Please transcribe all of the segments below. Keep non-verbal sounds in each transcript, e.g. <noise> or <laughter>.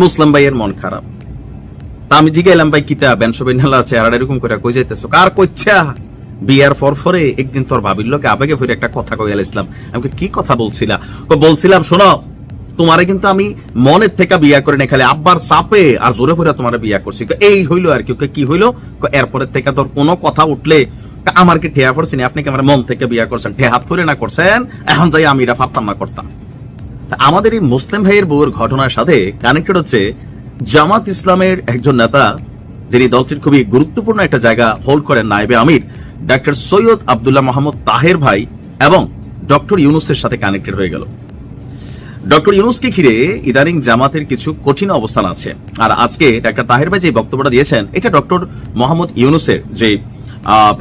মুসলিম ভাইয়ের মন খারাপ। তা আমি জিগাইলাম ভাই কিতা বেনসবেন নালা চেহারা এরকম করে কই যাইতেছো? কার কইছা বিয়ার পর পরে একদিন তোর ভাবির লোকে আবেগে ফিরে একটা কথা কইয়াল ইসলাম আমি কি কথা বলছিলা? বলছিলাম শোনো তোমারে কিন্তু আমি মনের থেকে বিয়া করে নাই খালি আব্বার চাপে আর জোরে ফিরে তোমারে বিয়া করছি। কই, এই হইল আর কি কি হইল? কই, এরপরের থেকে তোর কোনো কথা উঠলে আমার কি ঠেয়া পড়ছেন আপনি কি আমার মন থেকে বিয়া করছেন? ঠেয়া হাত ধরে না করছেন? এখন যাই আমি এটা না করতাম। আমাদের এই মুসলিম ভাইয়ের বউয়ের ঘটনার সাথে কানেক্টেড হচ্ছে জামাত ইসলামের একজন নেতা, যিনি দলটির খুবই গুরুত্বপূর্ণ একটা জায়গা হোল্ড করেন নাইবে আমির ডক্টর সৈয়দ আব্দুল্লাহ মোহাম্মদ তাহের ভাই এবং ডক্টর ইউনুসের সাথে কানেক্টেড হয়ে গেল। ডক্টর ইউনুসকে ঘিরে ইদানিং জামাতের কিছু কঠিন অবস্থান আছে। আর আজকে ডাক্তার তাহের ভাই যে বক্তব্যটা দিয়েছেন, এটা ডক্টর মোহাম্মদ ইউনুসের যে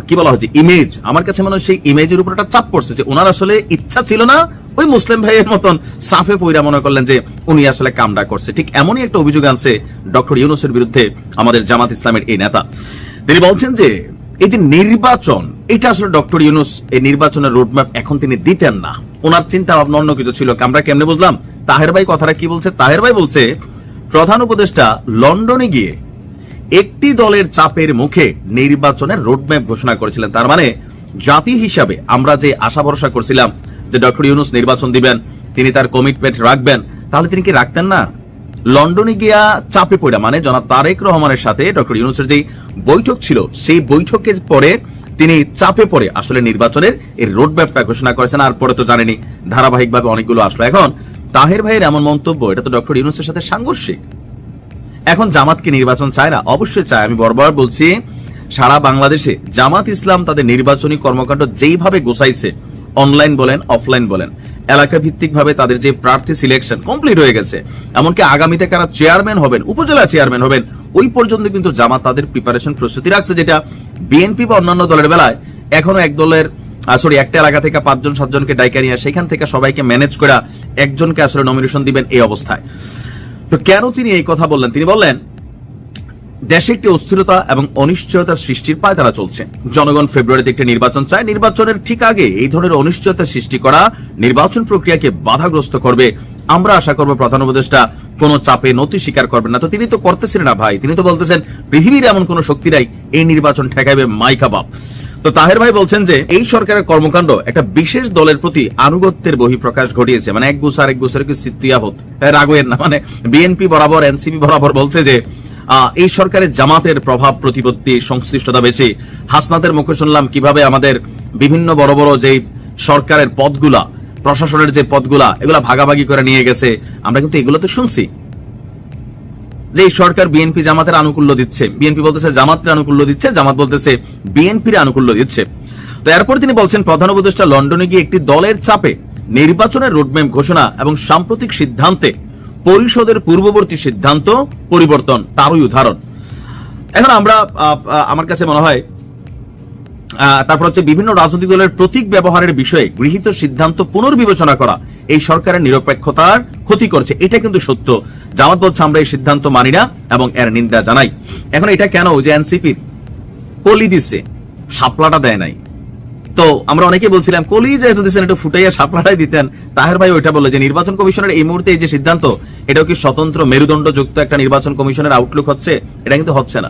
কি বলা হচ্ছে ইমেজ আমার কাছে মনে হয় সেই ইমেজের উপর একটা চাপ পড়ছে যে ওনার আসলে ইচ্ছা ছিল না ওই মুসলিম ভাইয়ের মতন সাফে পইরা মনে করলেন যে উনি আসলে কামডা করছে। ঠিক এমনই একটা অভিযোগ আনছে ডক্টর ইউনুসের বিরুদ্ধে আমাদের জামাত ইসলামের এই নেতা। তিনি বলছেন যে এই যে নির্বাচন, এটা আসলে ডক্টর ইউনুস এই নির্বাচনের রোডম্যাপ এখন তিনি দিতেন না। ওনার চিন্তা ভাবনা অন্য কিছু ছিল। আমরা কেমনে বুঝলাম? তাহের ভাই কথাটা কি বলছে? তাহের ভাই বলছে, প্রধান উপদেষ্টা লন্ডনে গিয়ে একটি দলের চাপের মুখে নির্বাচনের রোডম্যাপ ঘোষণা করেছিলেন। তার মানে জাতি হিসাবে আমরা যে আশা ভরসা করছিলাম যে ডক্টর ইউনুস নির্বাচন দিবেন, তিনি তার কমিটমেন্ট রাখবেন, তাহলে তিনি কি রাখতেন না? লন্ডনে গিয়া চাপে পড়া মানে জনাব তারেক রহমানের সাথে ডক্টর ইউনুসের যেই বৈঠক ছিল, সেই বৈঠকের পরে তিনি চাপে পড়ে আসলে নির্বাচনের এই রোডম্যাপটা ঘোষণা করেছেন আর পরে তো জানেনি ধারাবাহিকভাবে অনেকগুলো আসলো। এখন তাহের ভাইয়ের এমন মন্তব্য, এটা তো ডক্টর ইউনুসের সাথে সাংঘর্ষিক। এখন জামাত কি নির্বাচন চায় না? অবশ্যই চায়। আমি বরবার বলছি, সারা বাংলাদেশে জামাত ইসলাম তাদের নির্বাচনী কর্মকাণ্ড যেইভাবে গোছাইছে অনলাইন বলেন অফলাইন বলেন। এলাকা ভিত্তিক ভাবে তাদের যে প্রার্থী সিলেকশন কমপ্লিট হয়ে গেছে। এমনকি আগামীতে কারা চেয়ারম্যান হবেন, উপজেলা চেয়ারম্যান হবেন, ওই পর্যন্ত কিন্তু জামাত তাদের প্রিপারেশন প্রস্তুতি রাখছে, যেটা বিএনপি বা অন্যান্য দলের বেলায় এখনও এক দলের সরি একটা এলাকা থেকে পাঁচজন, সাতজনকে ডাইকা নিয়ে সেখান থেকে সবাইকে ম্যানেজ করা একজনকে আসলে নমিনেশন দিবেন এই অবস্থায়। তো কেন তিনি এই কথা বললেন? তিনি বললেন দেশে একটি অস্থিরতা এবং অনিশ্চয়তা সৃষ্টির পায় তারা চলছে। জনগণ ফেব্রুয়ারিতে একটি নির্বাচন চায়। নির্বাচনের ঠিক আগে এই ধরনের অনিশ্চয়তা সৃষ্টি করা নির্বাচন প্রক্রিয়াকে বাধাগ্রস্ত করবে। আমরা আশা করব, প্রধান উপদেষ্টা, কোন চাপে নতি স্বীকার করবেন না। তো তিনি তো করতেছেন না ভাই। তিনি তো বলতেছেন, পৃথিবীর এমন কোন শক্তি নাই এই নির্বাচন ঠেকাইবে। মাইকা বাপ তো তাহের ভাই বলছেন যে, এই সরকারের কর্মকাণ্ড একটা বিশেষ দলের প্রতি আনুগত্যের বহিঃপ্রকাশ ঘটিয়েছে। মানে এক গুছ এক গুছের কি সিত্তিয়াহত রাগোয়ের না। মানে বিএনপি বরাবর, এনসিপি বরাবর বলছে যে এই সরকারের জামাতের প্রভাব প্রতিপত্তি সংশ্লিষ্টতা বেশি। হাসনাতের মুখে শুনলাম কীভাবে আমাদের বিভিন্ন বড় বড় যে সরকারের পদগুলা, প্রশাসনের যে পদগুলা, এগুলা ভাগাভাগি করে নিয়ে গেছে। আমরা কিন্তু এগুলো তো শুনছি। যে সরকার বিএনপি জামাতের আনুকূল্য দিচ্ছে। বিএনপি বলতেছে জামাতের আনুকূল্য দিচ্ছে, জামাত বলতেছে বিএনপির আনুকূল্য দিচ্ছে। তো এরপর তিনি বলছেন, প্রধান উপদেষ্টা লন্ডনে গিয়ে একটি দলের চাপে নির্বাচনের রোডম্যাপ ঘোষণা এবং সাম্প্রতিক সিদ্ধান্তে পরিষদের পূর্ববর্তী সিদ্ধান্ত পরিবর্তন, তারই উদাহরণ। এখন আমরা আমার কাছে মনে হয় তারপর হচ্ছে বিভিন্ন রাজনৈতিক দলের প্রতীক ব্যবহারের বিষয়ে গৃহীত সিদ্ধান্ত পুনর্বিবেচনা করা এই সরকারের নিরপেক্ষতার ক্ষতি করছে। এটা কিন্তু সত্য। জামাত বলছে, আমরা এই সিদ্ধান্ত মানি না এবং এর নিন্দা জানাই। এখন এটা কেন? যে এনসিপি কলি দিচ্ছে সাপলাটা দেয় নাই। তো আমরা অনেকে বলছিলাম কলি যেহেতু দিচ্ছেন একটু ফুটাইয়া সাপলাটাই দিতেন, তাহের ভাই ওইটা বলল যে নির্বাচন কমিশনের এই মুহূর্তে এই যে সিদ্ধান্ত, এটাও কি স্বতন্ত্র মেরুদণ্ড যুক্ত একটা নির্বাচন কমিশনের আউটলুক হচ্ছে? এটা কিন্তু হচ্ছে না।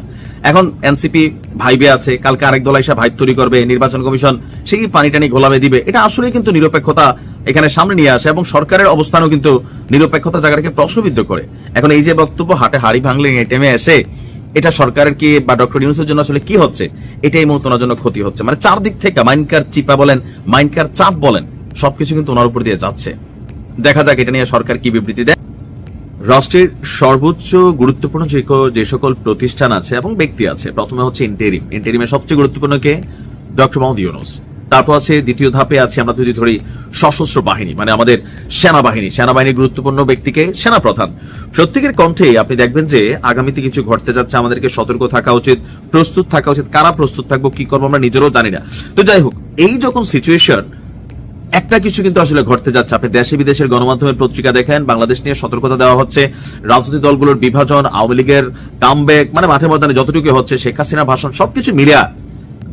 এখন এনসিপি ভাইবে আছে, কালকে আরেক দল এসে ভাইব তৈরি করবে, নির্বাচন কমিশন সেই পানি টানি গোলামে দিবে? এটা আসলে কিন্তু নিরপেক্ষতা এখানে সামনে নিয়ে আসে এবং সরকারের অবস্থানও কিন্তু নিরপেক্ষতা জায়গাটাকে প্রশ্নবিদ্ধ করে। এখন এই যে বক্তব্য, হাটে হাড়ি ভাঙলে এই টাইমে এসে এটা সরকারের কি বা ডক্টর ইউনুসের জন্য আসলে কি হচ্ছে? এটাই ওনার জন্য ক্ষতি হচ্ছে। মানে চারদিক থেকে মাইনকার চিপা বলেন, মাইনকার চাপ বলেন, সবকিছু কিন্তু ওনার উপর দিয়ে যাচ্ছে। দেখা যাক এটা নিয়ে সরকার কি বিবৃতি দেয়। রাষ্ট্রের সর্বোচ্চ গুরুত্বপূর্ণ যে যে সকল প্রতিষ্ঠান আছে এবং ব্যক্তি আছে, প্রথমে হচ্ছে ইন্টেরিম ইন্টেরিমের সবচেয়ে গুরুত্বপূর্ণ কে? ডক্টর মোহাম্মদ ইউনুস তারপর আছে দ্বিতীয় ধাপে আছে আমরা যদি ধরি সশস্ত্র বাহিনী মানে আমাদের সেনাবাহিনী, সেনাবাহিনীর গুরুত্বপূর্ণ ব্যক্তিকে সেনা প্রধান প্রত্যেকের কণ্ঠে আপনি দেখবেন যে আগামীতে কিছু ঘটতে যাচ্ছে, আমাদেরকে সতর্ক থাকা উচিত, প্রস্তুত থাকা উচিত। কারা প্রস্তুত থাকব, কি করব আমরা নিজেরাও জানি না। তো যাই হোক, এই যখন সিচুয়েশন একটা কিছু কিন্তু আসলে ঘটতে যাচ্ছে। আপনি দেশে বিদেশের গণমাধ্যমের পত্রিকা দেখেন, বাংলাদেশ নিয়ে সতর্কতা দেওয়া হচ্ছে, রাজনৈতিক দলগুলোর বিভাজন, আওয়ামী লীগের কামব্যাক মানে মাঠে ময়দানে যতটুকু হচ্ছে, শেখ হাসিনা ভাষণ, সবকিছু মিলিয়া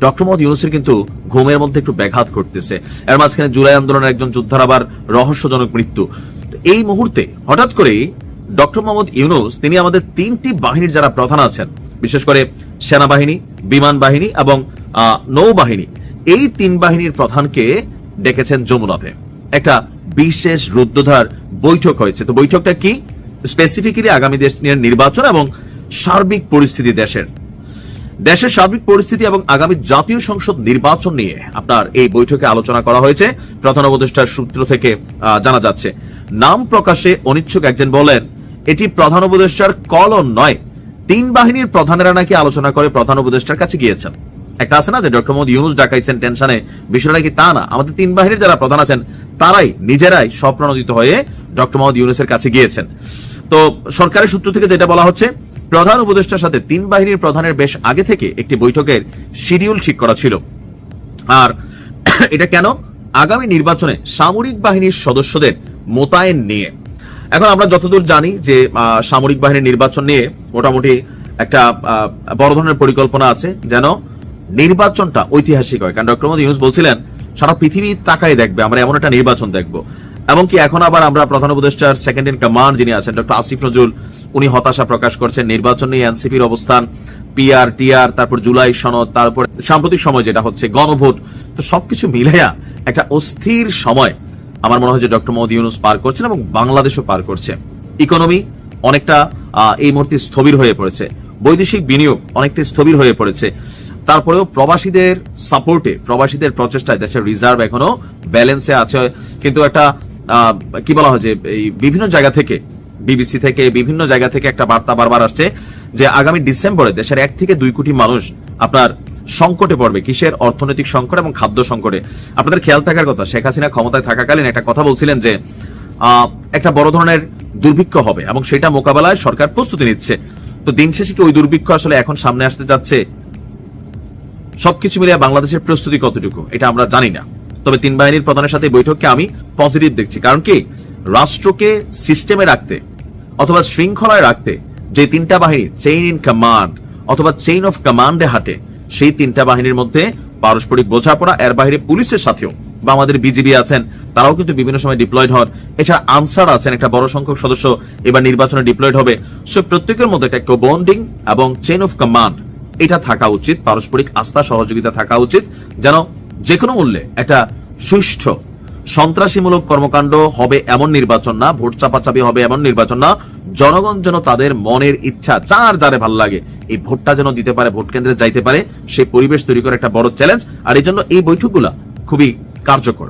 ডক্টর মোহাম্মদ ইউনুসের কিন্তু ঘুমের মধ্যে একটু ব্যাঘাত ঘটতেছে। এর মাঝখানে জুলাই আন্দোলনের একজন যোদ্ধার আবার রহস্যজনক মৃত্যু। এই মুহূর্তে হঠাৎ করেই ডক্টর মোহাম্মদ ইউনুস, তিনি আমাদের তিনটি বাহিনীর যারা প্রধান আছেন, বিশেষ করে সেনাবাহিনী, বিমান বাহিনী এবং নৌবাহিনী, এই তিন বাহিনীর প্রধানকে ডেকেছেন যমুনাতে। একটা বিশেষ রুদ্ধধার বৈঠক হয়েছে। তো বৈঠকটা কি? স্পেসিফিক্যালি আগামী দেশ নির্বাচন এবং সার্বিক পরিস্থিতি দেশের। দেশের সার্বিক পরিস্থিতি এবং আগামী জাতীয় সংসদ নির্বাচন নিয়ে আপনার এই বৈঠকে আলোচনা করা হয়েছে। প্রধান উপদেষ্টার সূত্র থেকে জানা যাচ্ছে। নাম প্রকাশে অনিচ্ছুক একজন বলেন, এটি প্রধান উপদেষ্টার কলন নয়। তিন বাহিনীর প্রধানেরা নাকি আলোচনা করে প্রধান উপদেষ্টার কাছে গিয়েছেন। একটা আছে না যে ডক্টর মোহাম্মদ ইউনুস ডাকাইছেন টেনশনে, বিষয়টা নাকি তা না। আমাদের তিন বাহিনীর যারা প্রধান আছেন, তারাই নিজেরাই স্বপ্রণোদিত হয়ে ডক্টর মোহাম্মদ ইউনুসের কাছে গিয়েছেন। তো সরকারের সূত্র থেকে যেটা বলা হচ্ছে, প্রধান উপদেষ্টার সাথে তিন বাহিনীর প্রধানের বেশ আগে থেকে একটি বৈঠকের শিডিউল ঠিক করা ছিল। আর <clears throat> এটা কেন? আগামী নির্বাচনে সামরিক বাহিনীর সদস্যদের মোতায়েন নিয়ে। এখন আমরা যতদূর জানি যে সামরিক বাহিনীর নির্বাচন নিয়ে মোটামুটি একটা বড় ধরনের পরিকল্পনা আছে। যেন নির্বাচনটা ঐতিহাসিক হয়। কারণ ডক্টর মোদী ইউনুস বলছিলেন, সারা পৃথিবী তাকাই দেখবে, আমরা এমন একটা নির্বাচন দেখব। এমনকি এখন আবার আমরা প্রধান উপদেষ্টার সেকেন্ড ইন কমান্ড যিনি আছেন ডক্টর আসিফ নজরুল, উনি হতাশা প্রকাশ করছেন। নির্বাচন নিয়ে এনসিপির অবস্থান, পিআর, টিআর, তারপর জুলাই সনদ, তারপর সাম্প্রতিক সময় যেটা হচ্ছে গণভোট। তো সবকিছু মিলাইয়া একটা অস্থির সময় আমার মনে হয় যে ডক্টর মোহাম্মদ ইউনুস পার করছেন এবং বাংলাদেশও পার করছে। ইকোনমি অনেকটা এই মুহূর্তে স্থবির হয়ে পড়েছে। বৈদেশিক বিনিয়োগ অনেকটা স্থবির হয়ে পড়েছে। তারপরেও প্রবাসীদের সাপোর্টে প্রবাসীদের প্রচেষ্টায় দেশের রিজার্ভ এখনও ব্যালেন্সে আছে। কিন্তু একটা কি বলা হয় যে, এই বিভিন্ন জায়গা থেকে বিবিসি থেকে, বিভিন্ন জায়গা থেকে একটা বার্তা বারবার আসছে যে আগামী ডিসেম্বরে দেশের এক থেকে দুই কোটি মানুষ আপনার সংকটে পড়বে, কিসের অর্থনৈতিক সংকট এবং খাদ্য সংকটে। আপনাদের খেয়াল থাকার কথা, শেখ হাসিনা ক্ষমতায় থাকাকালীন একটা কথা বলছিলেন যে একটা বড় ধরনের দুর্ভিক্ষ হবে এবং সেটা মোকাবেলায় সরকার প্রস্তুতি নিচ্ছে। তো দিন শেষে কি ওই দুর্ভিক্ষ আসলে এখন সামনে আসতে যাচ্ছে? সবকিছু মিলিয়ে বাংলাদেশের প্রস্তুতি কতটুকু? এটা আমরা জানি না। তবে তিন বাহিনীর প্রধানের সাথে বৈঠককে আমি পজিটিভ দেখছি। কারণ কি? রাষ্ট্রকে সিস্টেমে রাখতে অথবা শৃঙ্খলায় রাখতে যে তিনটা বাহিনী চেইন ইন কমান্ড অথবা চেইন অফ কমান্ডে হাঁটে, সেই তিনটা বাহিনীর মধ্যে পারস্পরিক বোঝাপড়া, এর বাইরে পুলিশের সাথেও বা আমাদের বিজিবি আছেন, তারাও কিন্তু বিভিন্ন সময় ডিপ্লয়েড হন। এছাড়া আনসার আছেন, একটা বড় সংখ্যক সদস্য এবার নির্বাচনে ডিপ্লয়েড হবে। সো প্রত্যেকের মধ্যে একটা বন্ডিং এবং চেইন অফ কমান্ড এটা থাকা উচিত, পারস্পরিক আস্থা, সহযোগিতা থাকা উচিত, যেন যে কোনো মূল্যে একটা সুষ্ঠু, সন্ত্রাসীমূলক কর্মকাণ্ড হবে এমন নির্বাচন না, ভোট চাপাচাপি হবে এমন নির্বাচন না, জনগণ যেন তাদের মনের ইচ্ছা, যার যারে ভালো লাগে, এই ভোটটা যেন দিতে পারে, ভোট কেন্দ্রে যাইতে পারে, সে পরিবেশ তৈরি করে একটা বড় চ্যালেঞ্জ আর এই জন্য এই বৈঠকগুলা খুবই কার্যকর।